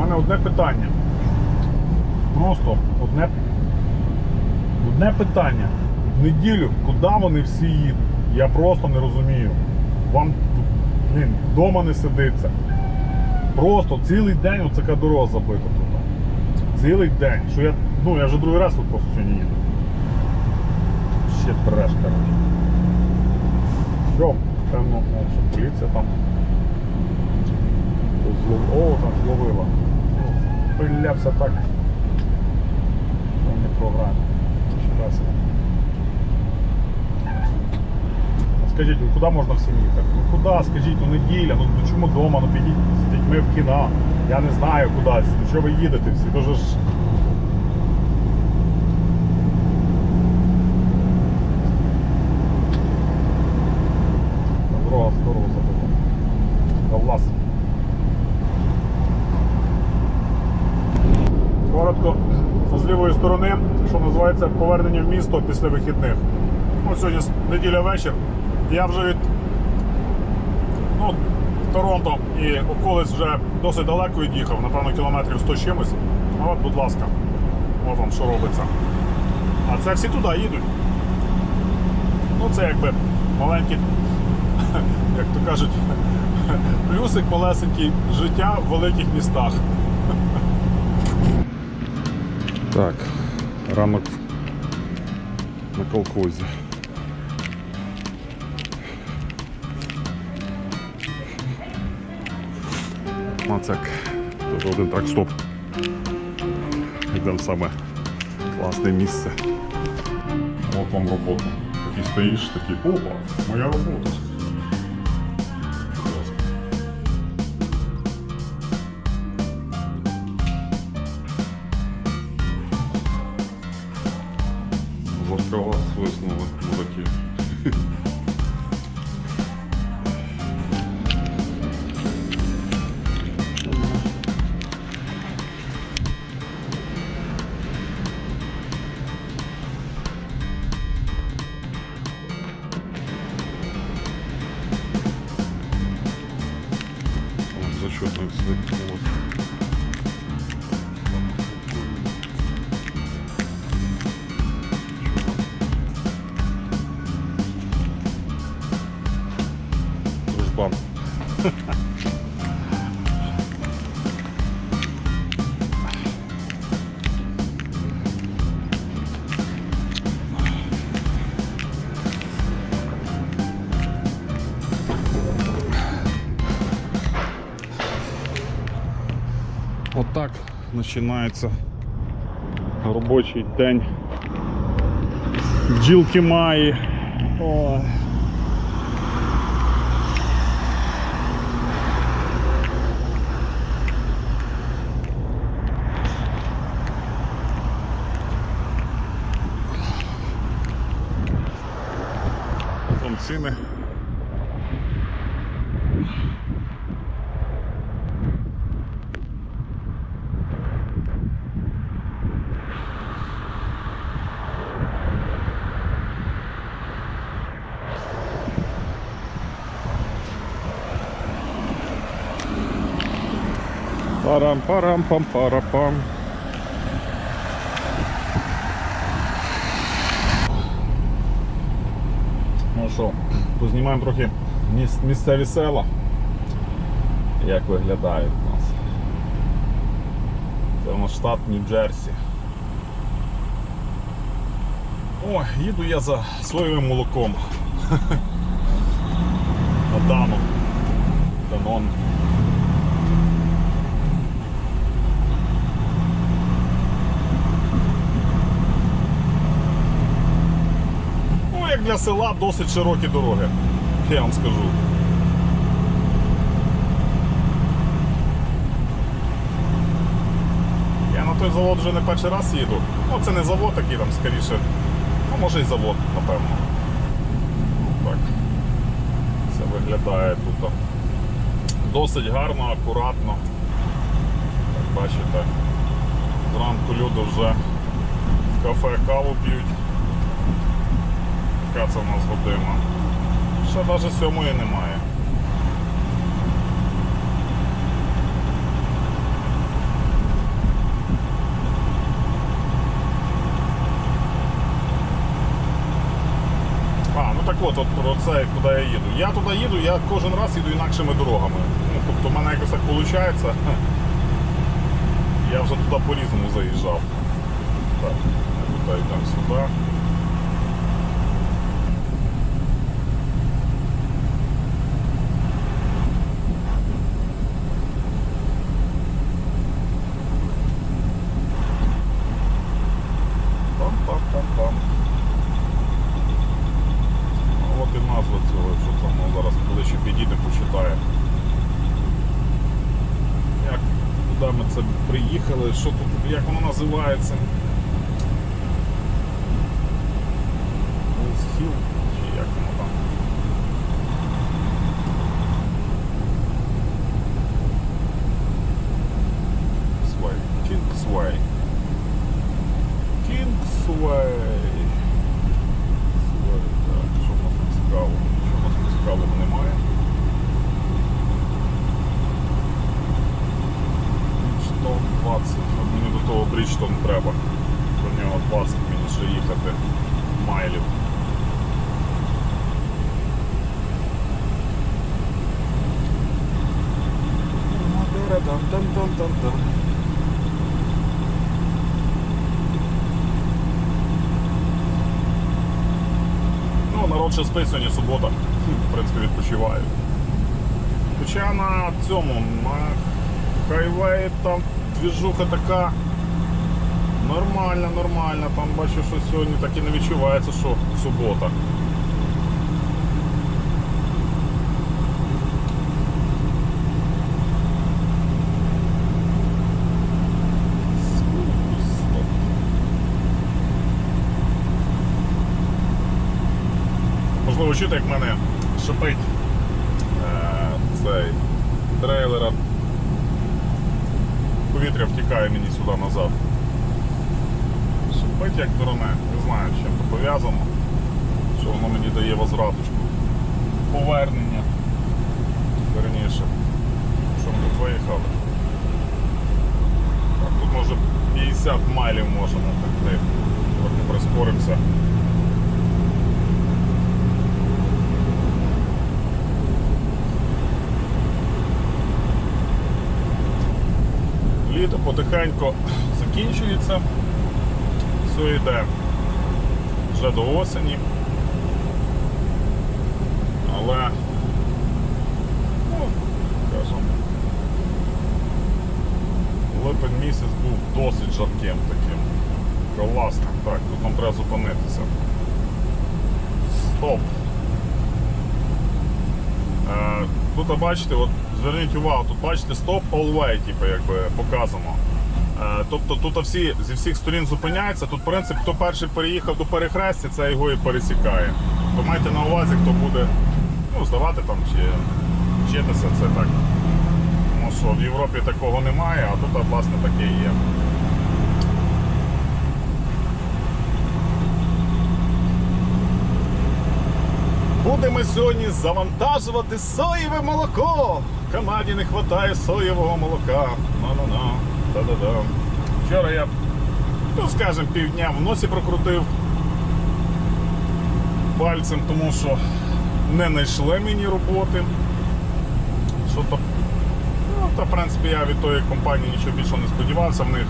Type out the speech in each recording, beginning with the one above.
У мене одне питання. Просто одне, одне питання. В неділю, куди вони всі їдуть? Я просто не розумію. Вам блін, вдома не сидиться. Просто цілий день така дорога забита тут. Цілий день. Що я, ну я вже другий раз тут просто сьогодні їду. Ще треш, коротше. Що, певно, о, що поліція там. О, там зловила. Ну, Пилявся так. Не програма. Ще раз. Ну, Скажіть, ну куди можна всім їхати? Ну куди, скажіть, ну неділя, ну ну, чому вдома, ну підіть з дітьми в кіно. Я не знаю кудись. Ну що ви їдете всі? Дуже ж. Дорога здорово забита. А влас. Коротко, з лівої сторони, що називається повернення в місто після вихідних. Ось сьогодні неділя вечір. Я вже від ну, Торонто і околиць вже досить далеко від'їхав, напевно, кілометрів 100 з чимось. А от, будь ласка, от вам що робиться. А це всі туди їдуть. Ну, це якби маленький, як то кажуть, плюсик малесенький життя в великих містах. Так, ранок на колхозі. Мацак. Один так стоп Йдемо самое класне місце. От вам робота. Такий стоїш, такий, опа, моя робота. Зачетно свет. Вот. Починається робочий день. Бджілки має. Ой. Там ціни. Парам-парам-пам-парапам. Ну що, познімаємо трохи міс- місцеві села. Як виглядають у нас. Це у нас штат Нью-Джерсі. О, їду я за соєвим молоком. Дану. Данон. Як для села досить широкі дороги, я вам скажу. Я на той завод вже не перший раз їду. Ну, це не завод такий там скоріше. Ну, може і завод, напевно. Так. Це виглядає тут. Досить гарно, акуратно. Так, бачите. Зранку люди вже в кафе каву п'ють яка це у нас година. Ще навіть сьомої немає. А, ну так от, от про це, куди я їду. Я туди їду, я кожен раз їду інакшими дорогами. Ну, Тобто в мене якось так виходить. Я вже туди по-різному заїжджав. Так, туди йдемо сюди. Приїхали, що тут, як воно називається? Hills Hill, чи як воно там? Свай. Кінгсвей. Кінгсвей. Свей, так, що в нас тут цікаво? Що в нас тут цікавого немає? Бріджтон 20. От мені до того Бріджтон треба. До нього 20 мені ще їхати майлів. Дам-дам-дам-дам-дам. Ну, народ ще спить сьогодні субота. В принципі, відпочиваю. Хоча на цьому, на хайвеї там двіжуха така нормальна, нормальна. Там бачу, що сьогодні так і не відчувається, що субота. Скупо. Можливо, чути, як мене шипить е, цей трейлера. Повітря втікає мені сюди назад. Шипить як дурне, не знаю, з чим це пов'язано. Що воно мені дає возвраточку. Повернення. Верніше. Що ми тут виїхали? Так, тут може 50 майлів можемо так Трохи прискоримося. Літо потихеньку закінчується. Все йде вже до осені. Але, ну, скажімо, липень місяць був досить жарким таким. Класним. Так, тут нам треба зупинитися. Стоп. Е, Тут бачите, от зверніть увагу, тут бачите стоп all way, типу, якби показано. Е, Тобто тут всі зі всіх сторін зупиняються. Тут принцип, хто перший переїхав до перехрестя, це його і пересікає. То майте на увазі, хто буде ну, здавати там чи вчитися, це так. Тому що в Європі такого немає, а тут власне таке є. Будемо сьогодні завантажувати соєве молоко. В Канаді не вистачає соєвого молока. На-на-на. Та-да-да. Вчора я, ну скажімо, півдня в носі прокрутив пальцем, тому що не знайшли мені роботи. Що то, ну, та, в принципі, я від тої компанії нічого більше не сподівався. В них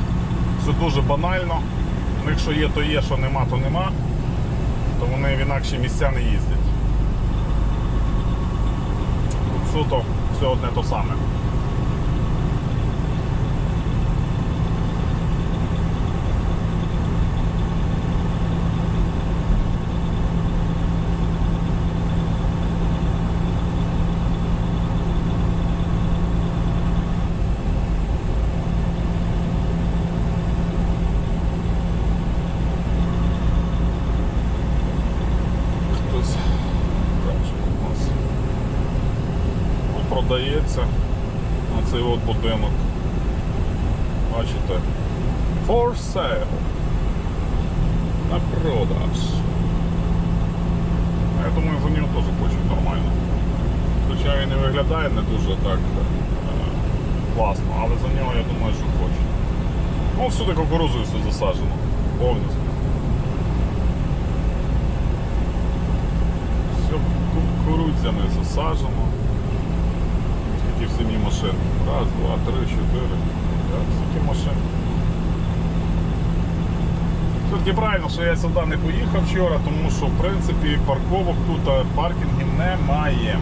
все дуже банально. В них що є, то є, що нема, то нема. То вони в інакші місця не їздять. Тут суто все одне то саме. Хтось бачу у нас Тут продається оцей от будинок. Бачите? For sale. На продаж. А Я думаю, за нього теж хочуть нормально. Хоча він не виглядає не дуже так е, класно, але за нього я думаю, що хочуть. Ну, всюди кукурузою все засаджено. Повністю. Все кукурудзями засаджено. Скільки в сім'ї машин? Раз, два, три, чотири. Так, скільки машин. Все-таки правильно, що я сюди не поїхав вчора, тому що в принципі парковок тут паркінгів немає.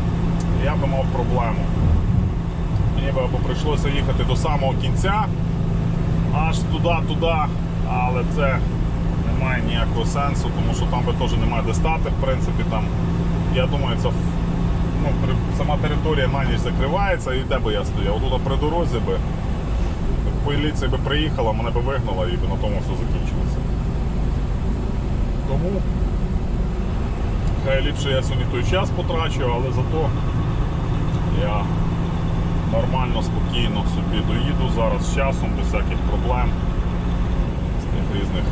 Я би мав проблему. Мені би або прийшлося їхати до самого кінця, аж туди-туди, але це не має ніякого сенсу, тому що там би теж немає де стати, в принципі, там, я думаю, це ну, сама територія на ніч закривається і де би я стояв? Тут при дорозі би поліція би приїхала, мене би вигнала і би на тому все закінчилося. Тому хай ліпше я сьогодні той час потрачу, але зато я нормально, спокійно собі доїду зараз з часом, без всяких проблем, з тих різних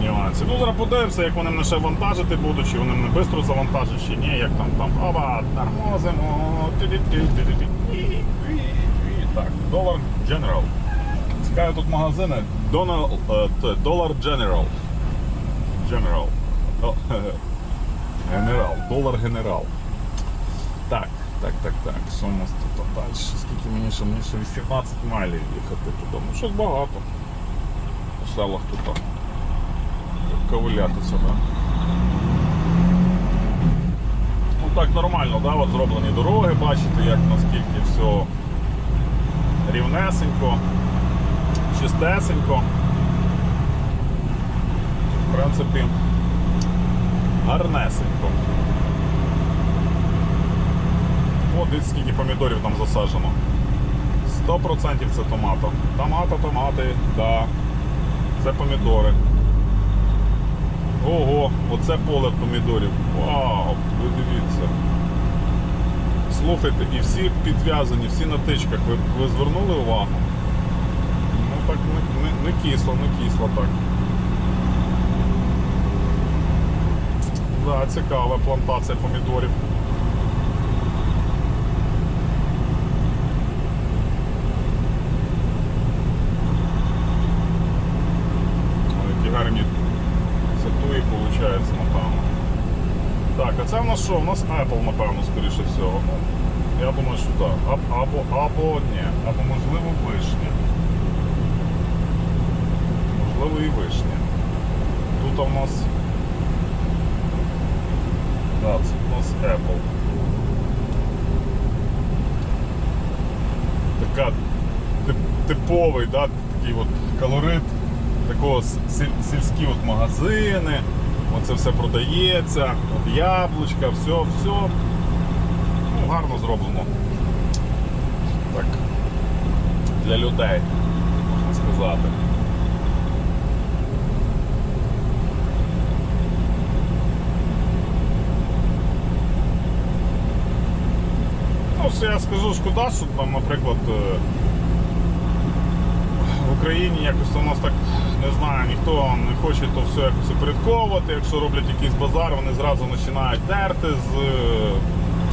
нюансів. Ну, зараз подивимося, як вони мене ще вантажити будуть, чи вони мене швидко завантажать, чи ні, як там там оба, тормозимо. Так, долар General. Цікаві тут магазини. Dollar General. General. Генерал. Долар генерал. Так, так, так, так. Що тут далі? Скільки мені ще? Мені ще 18 майлів їхати туди. Ну, щось багато. У селах тут ковилятися, да? Ну так нормально, да? От зроблені дороги, бачите, як наскільки все рівнесенько, чистесенько. В принципі, гарнесенько. О, дивіться, скільки помідорів там засаджено. 100% це томато. Томато, томати, да. Це помідори. Ого, оце поле помідорів. Вау, ви дивіться. Слухайте, і всі підв'язані, всі на тичках. Ви, ви звернули увагу? Ну так не, не, не кисло, не кисло так. Да, цікава плантація помідорів. Ой, Які гарні сатуї виходить, напевно. Так, а це в нас що? У нас Apple, напевно, скоріше всього. Ну, Я думаю, що так. Аб- Або, або ні, або можливо вишня. Можливо і вишня. Тут у нас. Да, це у нас Apple. Така тип- типовий, да, такий от колорит, такого сіль- сільські от магазини, оце все продається, от яблучка, все, все. Ну, гарно зроблено. Так. Для людей, можна сказати. Ну, все я скажу, шкода, що там, наприклад, е, в Україні якось у нас так не знаю, ніхто не хоче то все якось упорядковувати. Якщо роблять якийсь базар, вони зразу починають дерти з,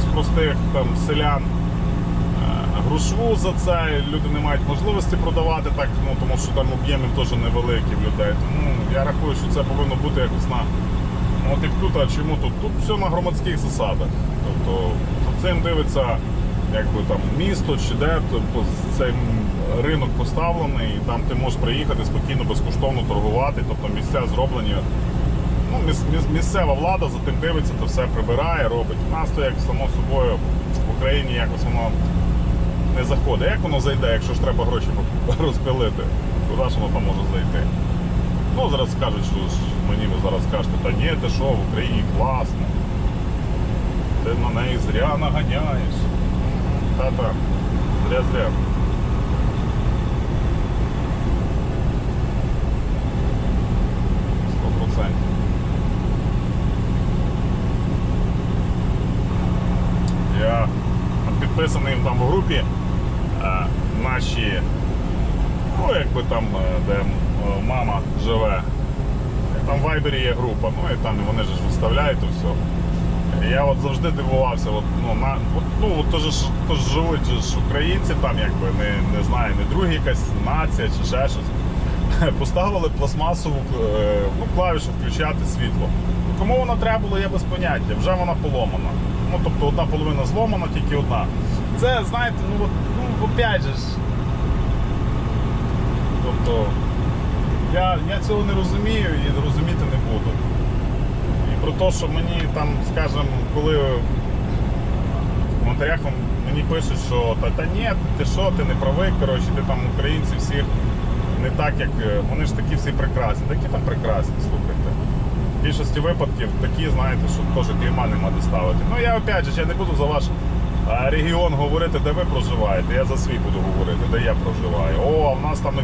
з простих там селян. е, Грошву за це люди не мають можливості продавати так, ну тому що там об'єми теж невеликі в людей. Тому я рахую, що це повинно бути якось на Ну, От як тут, а чому тут? Тут все на громадських засадах. Тобто цим дивиться якби там місто чи де, тобто цей ринок поставлений, там ти можеш приїхати спокійно, безкоштовно торгувати, тобто місця зроблені. Ну, міс- міс- місцева влада за тим дивиться, то все прибирає, робить. У нас то як само собою в Україні якось воно не заходить. Як воно зайде, якщо ж треба гроші розпилити? Куди ж воно там може зайти? Ну, зараз скажуть, що ж мені ви зараз скажете, та ні, ти що, в Україні класно. Ти на неї зря наганяєш. Та-та, зря-зря. Сто процентів. Я підписаний їм там в групі е, наші Ну, якби там, е, де е, мама живе. Там в Вайбері є група, ну і там вони ж виставляють і все. Я от завжди дивувався, от, ну, на, от, ну, от, то, ж, то ж живуть ж українці, там якби не, не знаю, не друга якась нація чи ще щось. Поставили пластмасову ну, клавішу включати світло. Кому вона треба було, я без поняття, вже вона поломана. Ну, тобто одна половина зломана, тільки одна. Це, знаєте, ну, ну опять же ж. Тобто, я, я цього не розумію і розуміти не буду. І про те, що мені там, скажімо, коли в коментарях мені пишуть, що та, та ні, ти що, ти не правий, коротше, ти там українці всіх не так, як. е, Вони ж такі всі прекрасні. Такі там прекрасні, слухайте. В більшості випадків такі, знаєте, що теж клейма нема де ставити. Ну я опять же, я не буду за ваш регіон говорити, де ви проживаєте. Я за свій буду говорити, де я проживаю. О, а в нас там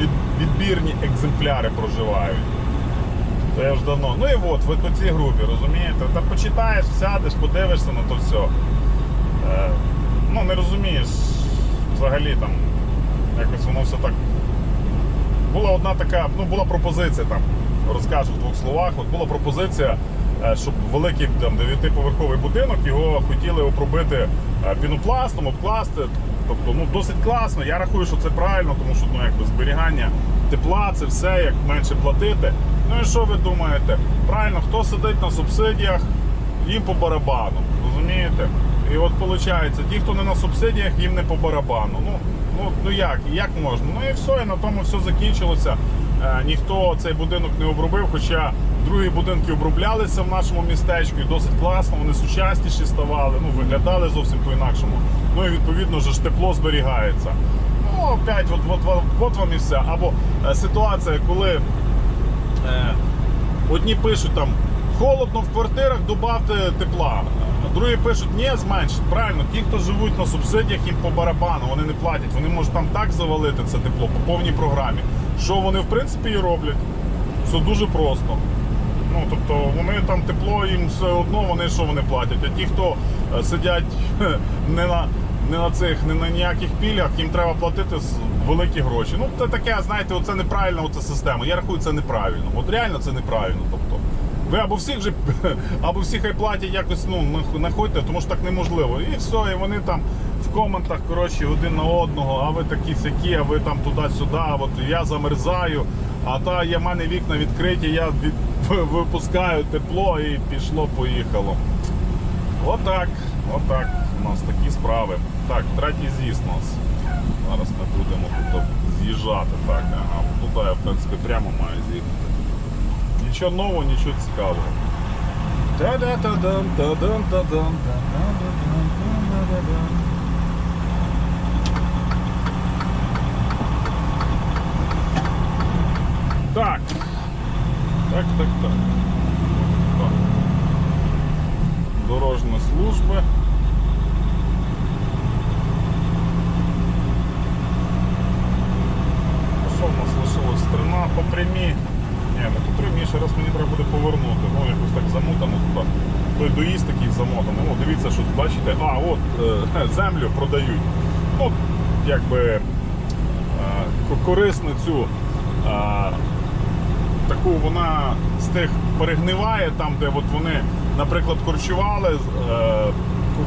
від, відбірні екземпляри проживають. То я ж давно. Ну і от, ви по цій групі, розумієте? Та почитаєш, сядеш, подивишся на то все. Е, ну, не розумієш взагалі там. Якось воно все так. Була одна така, ну була пропозиція там, розкажу в двох словах. От була пропозиція, е, щоб великий там дев'ятиповерховий будинок його хотіли обробити е, пінопластом, обкласти. Тобто, ну досить класно. Я рахую, що це правильно, тому що ну якби зберігання тепла, це все, як менше платити. Ну і що ви думаєте? Правильно, хто сидить на субсидіях, їм по барабану. Розумієте? І от виходить, ті, хто не на субсидіях, їм не по барабану. Ну, ну, ну як? Як можна? Ну і все, і на тому все закінчилося. Е, ніхто цей будинок не обробив, хоча другі будинки оброблялися в нашому містечку і досить класно, вони сучасніші ставали, ну, виглядали зовсім по-інакшому. Ну і відповідно ж тепло зберігається. Ну, опять, от, от, от, от вам і все. Або е, ситуація, коли е, одні пишуть там холодно в квартирах, добавте тепла. Другі пишуть, ні, зменшить. Правильно, ті, хто живуть на субсидіях, їм по барабану, вони не платять. Вони можуть там так завалити це тепло по повній програмі. Що вони в принципі і роблять. Все дуже просто. Ну, тобто вони там тепло їм все одно, вони що вони платять. А ті, хто е, сидять не на, не на цих, не на ніяких пільгах, їм треба платити великі гроші. Ну, це таке, знаєте, оце неправильна оця система. Я рахую, це неправильно. От реально це неправильно. Тобто, ви або всіх же, або всі хай платять якось ну, нах- находьте, тому що так неможливо. І все, і вони там в коментах, коротше, один на одного, а ви такі сякі, а ви там туди-сюди, а от я замерзаю, а та є в мене вікна відкриті, я від, випускаю тепло і пішло, поїхало. Отак, отак. У нас такі справи. Так, третій з'їзд у нас. Зараз ми будемо тут з'їжджати. Так, ага. Туди я, в принципі, прямо маю з'їхати. Нічого нового, нічого цікавого. Та-да-та-дам, та-дам, та-дам, та-дам, Так. Так, так, так. Так. Дорожні служби. Що в нас лишилось? Стрина по прямій. Ні, не по прямій, ще раз мені треба буде повернути. Ну, якось так замотано. Тут той доїзд такий замотаний. Ну, дивіться, що бачите. А, от е, землю продають. Ну, якби е, ко- корисницю. Е, таку вона з тих перегниває, там, де от вони, наприклад, корчували, е,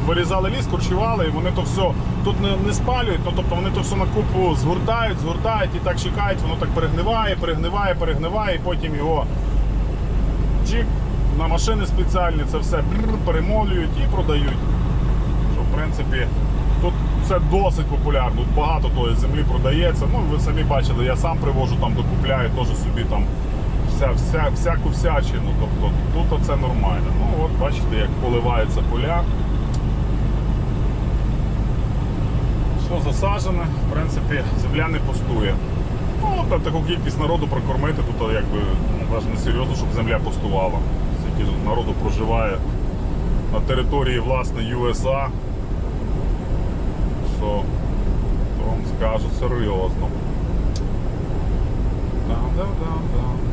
вирізали ліс, корчували, і вони то все тут не, не спалюють, ну, тобто вони то все на купу згортають, згортають і так чекають, воно так перегниває, перегниває, перегниває, і потім його чик на машини спеціальні, це все перемолюють і продають. Що, в принципі, тут це досить популярно, тут багато тої землі продається. Ну, ви самі бачили, я сам привожу там, докупляю теж собі там вся, вся, всяку всячину. Тобто тут це нормально. Ну от бачите, як поливаються поля. Все засаджене, в принципі, земля не пустує. Ну, та таку кількість народу прокормити, тут якби ну, навіть не серйозно, щоб земля пустувала. Скільки народу проживає на території власне USA. Що то вам скажу серйозно. Да-да-да-да.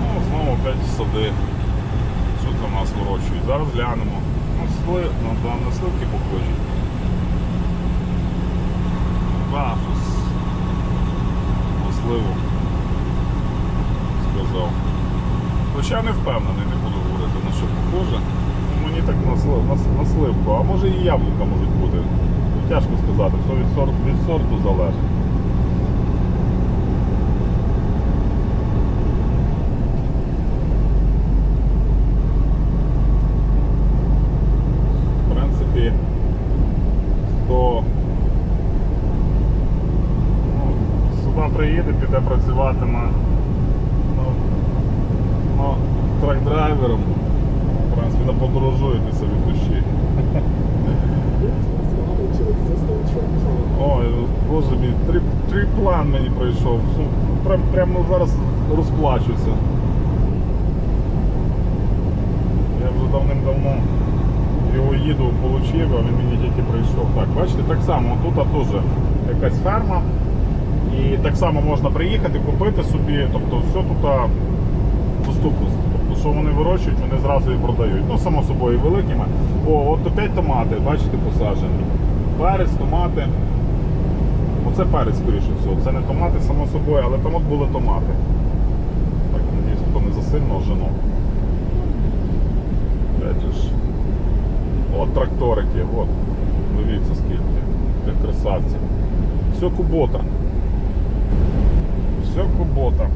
Ну, знову опять сади. Що там у нас вирощують? Зараз глянемо. Ну, сли, ну, там на сливки похожі. Да, щось по сливу сказав. Хоча не впевнений, не буду говорити на що похоже. Ну, Мені мені так на, сливку, а може і яблука можуть бути. Ну, Тяжко сказати, все від сорту залежить. В принципі, хто ну, сюди приїде, піде працювати на, на, на трак-драйвером, в принципі, не подорожуєтеся від душі. Ой, боже мій, три, триплан мені пройшов. Ну, Прям, прямо зараз розплачуся. Я вже давним-давно його їду отримав, а він мені тільки прийшов. Так, бачите, так само тут теж якась ферма. І так само можна приїхати, купити собі, тобто все тут доступність. Тобто, що вони вирощують, вони зразу і продають. Ну, само собою, великими. О, от опять томати, бачите, посаджені. Перець, томати. Оце перець, скоріше всього. Це не томати, само собою, але там от були томати. Так, надіюсь, хто не засильно. Опять. От тракторики, от. Дивіться скільки. Як красавці. Все кубота. Все кубота.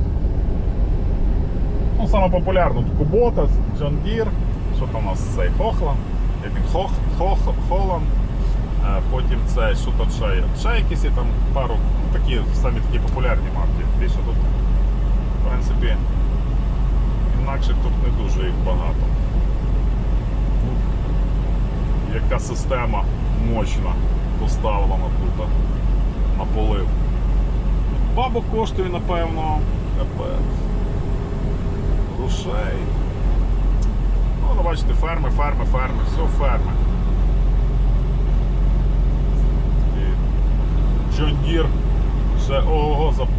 Ну, саме популярно тут Кубота, John Deere, що там у нас цей Хохланд, як він Хох, Хох, Холланд. Е, Потім це, що тут ще є? Ще якісь там пару, ну, такі самі такі популярні марки. Більше тут, в принципі, інакше тут не дуже їх багато. Ну, Яка система мощна поставлена тут на полив. Бабу коштує, напевно, капець. Грошей. Ну, бачите, ферми, ферми, ферми, все ферми. John Deere ще ого за. Так,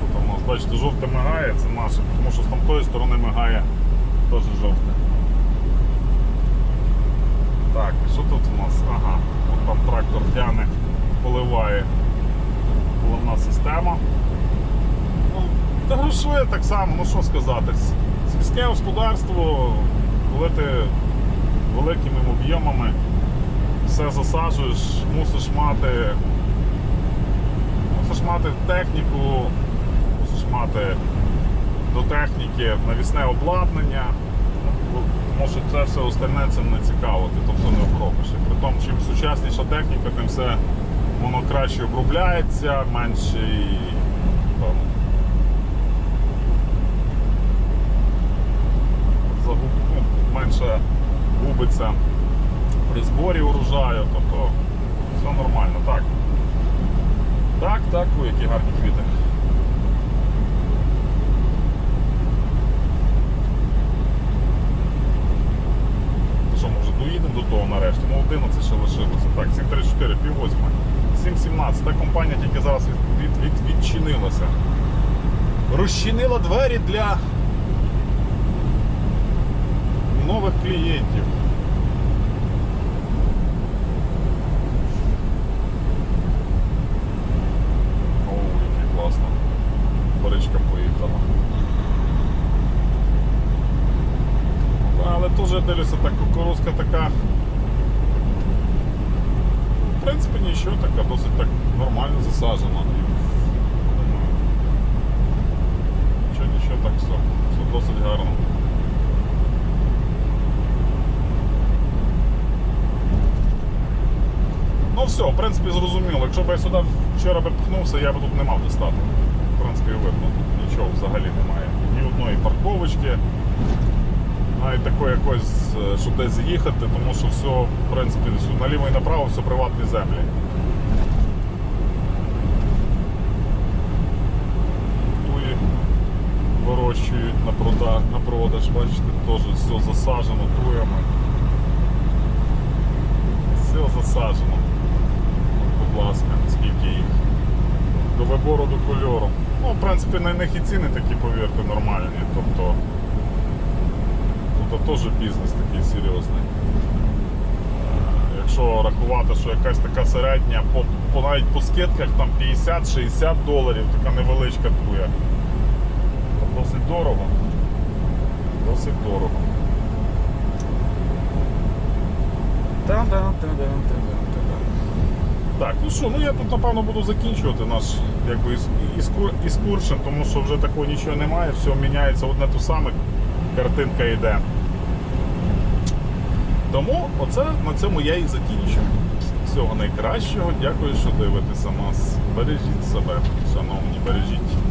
тут у нас, бачите, жовте мигає, це наше, тому що з тамтої сторони мигає теж жовте. Так, що тут у нас? Ага, от там трактор тяне, поливає головна система. Ну, грошує так само, ну що сказати. Сільське господарство, коли ти великими об'ємами все засаджуєш, мусиш мати. Мусиш мати техніку, мусиш мати до техніки навісне обладнання. Тому що це все остальне цим не цікаво, ти то все не обробиш. І при тому, чим сучасніша техніка, тим все воно краще обробляється, менше і ну, менше губиться при зборі урожаю, тобто все нормально. Так, так, так, ой, які гарні квіти. То що, може, доїдемо до того нарешті? Ну, 11 ще лишилося. Так, 7.34, пів восьма. 7.17. Та компанія тільки зараз від, від, від, відчинилася. Розчинила двері для нових клієнтів. О, який класно. Паричка поїхала. Але теж дивлюся, так кукурузка така. Принципі, нічого така, досить так нормально засаджена. І, Нічого, так все, все досить гарно. Ну все, в принципі, зрозуміло. Якщо б я сюди вчора би я б тут не мав де стати. В принципі, видно, тут нічого взагалі немає. Ні одної парковочки, навіть такої якось, е, щоб десь з'їхати, тому що все, в принципі, наліво і направо все приватні землі. Туї вирощують на продаж, на продаж, бачите, теж все засаджено туями. Все засаджено. Будь ласка, скільки їх. До вибору до кольору. Ну, в принципі, на них і ціни такі, повірте, нормальні. Тобто то теж бізнес такий серйозний. Е, якщо рахувати, що якась така середня, по, по навіть по скидках там 50-60 доларів, така невеличка туя. То досить дорого. Досить дорого. Так, ну що, ну я тут напевно буду закінчувати наш якби, іскур, іскуршин, тому що вже такого нічого немає, все міняється одне то саме, картинка йде. Тому оце на цьому я і закінчу. Всього найкращого. Дякую, що дивитеся нас. Бережіть себе, шановні, бережіть.